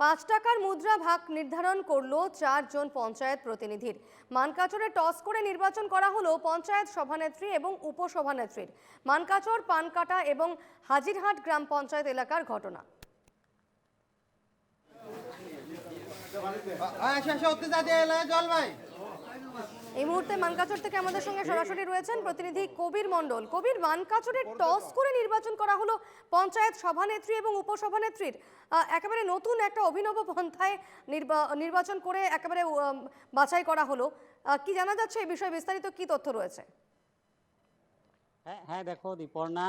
পাঁচ টাকার মুদ্রা ভাগ নির্ধারণ করল চারজন পঞ্চায়েত প্রতিনিধির। মানকাচরে টস করে নির্বাচন করা হলো পঞ্চায়েত সভানেত্রী এবং উপসভানেত্রীর। মানকাচর, পানকাটা এবং হাজিরহাট গ্রাম পঞ্চায়েত এলাকার ঘটনা। জল ভাই। এই মুহূর্তে মানকাচর থেকে আমাদের সঙ্গে সরাসরি রয়েছেন প্রতিনিধি কবির মণ্ডল। কবির মানকাচরে টস করে নির্বাচন করা হলো পঞ্চায়েত সভানেত্রী এবং উপসভানেত্রীর। একেবারে নতুন একটা অভিনব পন্থায় নির্বা- নির্বাচন করে একেবারে বাছাই করা হলো। কি জানা যাচ্ছে এই বিষয়ে বিস্তারিত কি তথ্য রয়েছে? হ্যাঁ হ্যাঁ দেখো দীপর্ণা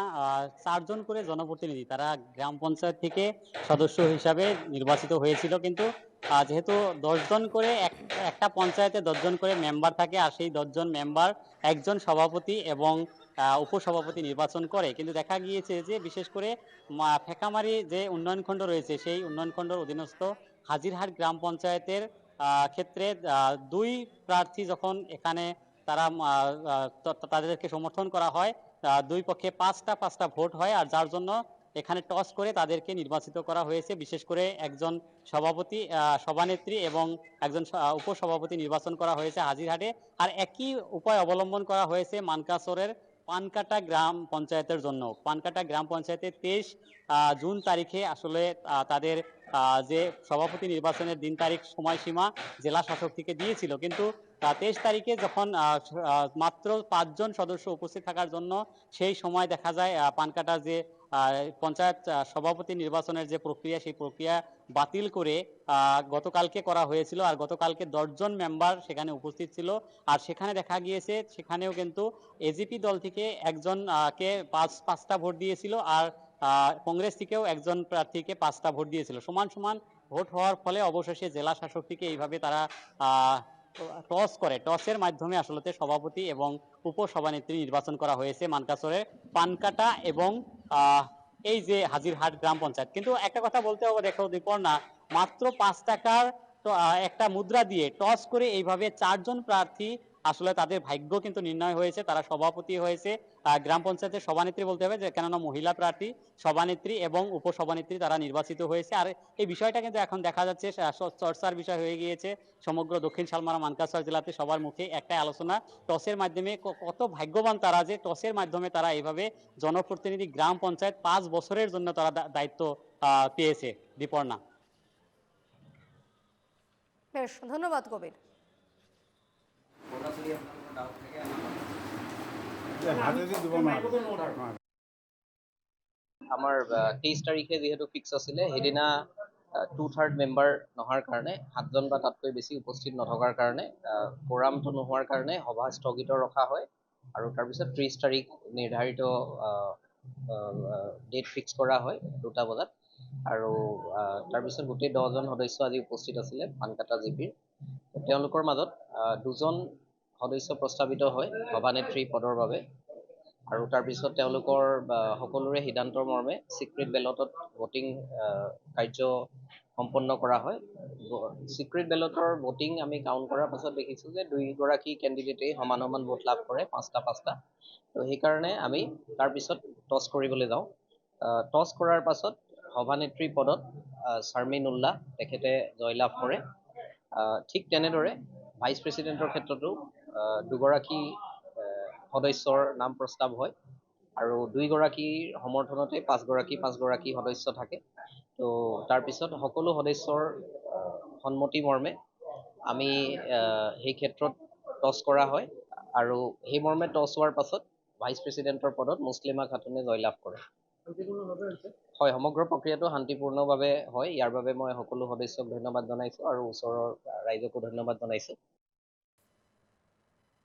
চারজন করে জনপ্রতিনিধি, তারা গ্রাম পঞ্চায়েত থেকে সদস্য হিসাবে নির্বাচিত হয়েছিল, কিন্তু যেহেতু দশজন করে এক- একটা পঞ্চায়েতে দশজন করে মেম্বার থাকে, আর সেই দশজন মেম্বার একজন সভাপতি এবং উপসভাপতি নির্বাচন করে। কিন্তু দেখা গিয়েছে যে, বিশেষ করে ফেকামারি যে উন্নয়ন খণ্ড রয়েছে, সেই উন্নয়ন খণ্ডের অধীনস্থ হাজিরহাট গ্রাম পঞ্চায়েতের ক্ষেত্রে দুই প্রার্থী যখন এখানে তারা তাদেরকে সমর্থন করা হয় দুই পক্ষে পাঁচটা পাঁচটা ভোট হয়, আর যার জন্য এখানে টস করে তাদেরকে নির্বাচিত করা হয়েছে। বিশেষ করে একজন সভাপতি সভানেত্রী এবং একজন উপসভাপতি নির্বাচন করা হয়েছে হাজিরহাটে। আর একই উপায় অবলম্বন করা হয়েছে মানকাসরের পানকাটা গ্রাম পঞ্চায়েতের জন্য। পানকাটা গ্রাম পঞ্চায়েতের তেইশ জুন তারিখে আসলে তাদের যে সভাপতি নির্বাচনের দিন তারিখ সময়সীমা জেলা শাসক থেকে দিয়েছিল। কিন্তু তেইশ তারিখে যখন মাত্র পাঁচজন সদস্য উপস্থিত থাকার জন্য সেই সময় দেখা যায় পানকাটার যে পঞ্চায়েত সভাপতি নির্বাচনের যে প্রক্রিয়া, সেই প্রক্রিয়া বাতিল করে গতকালকে করা হয়েছিল আর গতকালকে দশজন মেম্বার সেখানে উপস্থিত ছিল। আর সেখানে দেখা গিয়েছে, সেখানেও কিন্তু এজিপি দল থেকে একজন কে পাঁচ, পাঁচটা ভোট দিয়েছিল আর কংগ্রেস থেকেও একজন প্রার্থীকে পাঁচটা ভোট দিয়েছিল। সমান সমান ভোট হওয়ার ফলে অবশেষে জেলা শাসক থেকে এইভাবে তারা টস করে। টসের মাধ্যমে আসলে সভাপতি এবং উপসভানেত্রী নির্বাচন করা হয়েছে মানকাসরে, পানকাটা এবং এই যে হাজিরহাট গ্রাম পঞ্চায়েত। কিন্তু একটা কথা বলতে হবে, দেখো দীপর্ণা মাত্র পাঁচ টাকার একটা মুদ্রা দিয়ে টস করে এইভাবে চারজন প্রার্থী আসলে তাদের ভাগ্য কিন্তু নির্ণয় হয়েছে, তারা সভাপতি হয়েছে। গ্রাম পঞ্চায়েতের সভানেত্রী বলতে হবে যে, কেননা মহিলা প্রার্থী, সভানেত্রী এবং উপসভানেত্রী তারা নির্বাচিত হয়েছে। আর এই বিষয়টা কিন্তু এখন দেখা যাচ্ছে চর্চার বিষয় হয়ে গিয়েছে। সমগ্র দক্ষিণ সালমারা মানকাসর জেলাতে সবার মুখে একটা আলোচনা, টসের মাধ্যমে কত ভাগ্যবান তারা যে, টসের মাধ্যমে তারা এইভাবে জনপ্রতিনিধি গ্রাম পঞ্চায়েত পাঁচ বছরের জন্য তারা দায়িত্ব পেয়েছে। দীপর্ণা। বেশ, ধন্যবাদ কবির। আমাৰ তেইছ তাৰিখে যিহেতু ফিক্স আছিলে সেইদিনা টু থাৰ্ড মেম্বাৰ নহাৰ কাৰণে সাতজন বা তাতকৈ বেছি উপস্থিত নথকাৰ কাৰণে কোৰামটো নোহোৱাৰ কাৰণে সভা স্থগিত ৰখা হয়। আৰু তাৰপিছত ত্ৰিছ তাৰিখ নিৰ্ধাৰিত ডেট ফিক্স কৰা হয় দুটা বজাত। আৰু তাৰপিছত গোটেই দহজন সদস্য আজি উপস্থিত আছিলে পানকাটা জি পিৰ তেওঁলোকৰ মাজত দুজন সদস্য প্ৰস্তাৱিত হয় সভানেত্ৰী পদৰ বাবে আৰু তাৰপিছত তেওঁলোকৰ সকলোৰে সিদ্ধান্তৰ মৰ্মে চিক্ৰেট বেলটত ভোটিং কাৰ্য সম্পন্ন কৰা হয়। চিক্ৰেট বেলটৰ ভোটিং আমি কাউণ্ট কৰাৰ পাছত দেখিছোঁ যে দুইগৰাকী কেণ্ডিডেটেই সমান সমান ভোট লাভ কৰে পাঁচটা পাঁচটা। তো সেইকাৰণে আমি তাৰপিছত টছ কৰিবলৈ যাওঁ। টছ কৰাৰ পাছত সভানেত্ৰী পদত আহ, শাৰমিন উল্লাহ তেখেতে জয়লাভ কৰে। ঠিক তেনেদৰে ভাইচ প্ৰেচিডেণ্টৰ ক্ষেত্ৰতো দুগৰাকী সদস্যৰ নাম প্ৰস্তাৱ হয় আৰু দুইগৰাকীৰ সমৰ্থনতে পাঁচগৰাকী পাঁচগৰাকী সদস্য থাকে। তো তাৰপিছত সকলো সদস্যৰ সন্মতি মৰ্মে আমি সেই ক্ষেত্ৰত টছ কৰা হয় আৰু সেই মৰ্মে টছ হোৱাৰ পাছত ভাইচ প্ৰেচিডেণ্টৰ পদত মুছলিমা খাতুনে জয়লাভ কৰে। হয় সমগ্ৰ প্ৰক্ৰিয়াটো শান্তিপূৰ্ণভাৱে হয়। ইয়াৰ বাবে মই সকলো সদস্যক ধন্যবাদ জনাইছোঁ আৰু ওচৰৰ ৰাইজকো ধন্যবাদ জনাইছোঁ।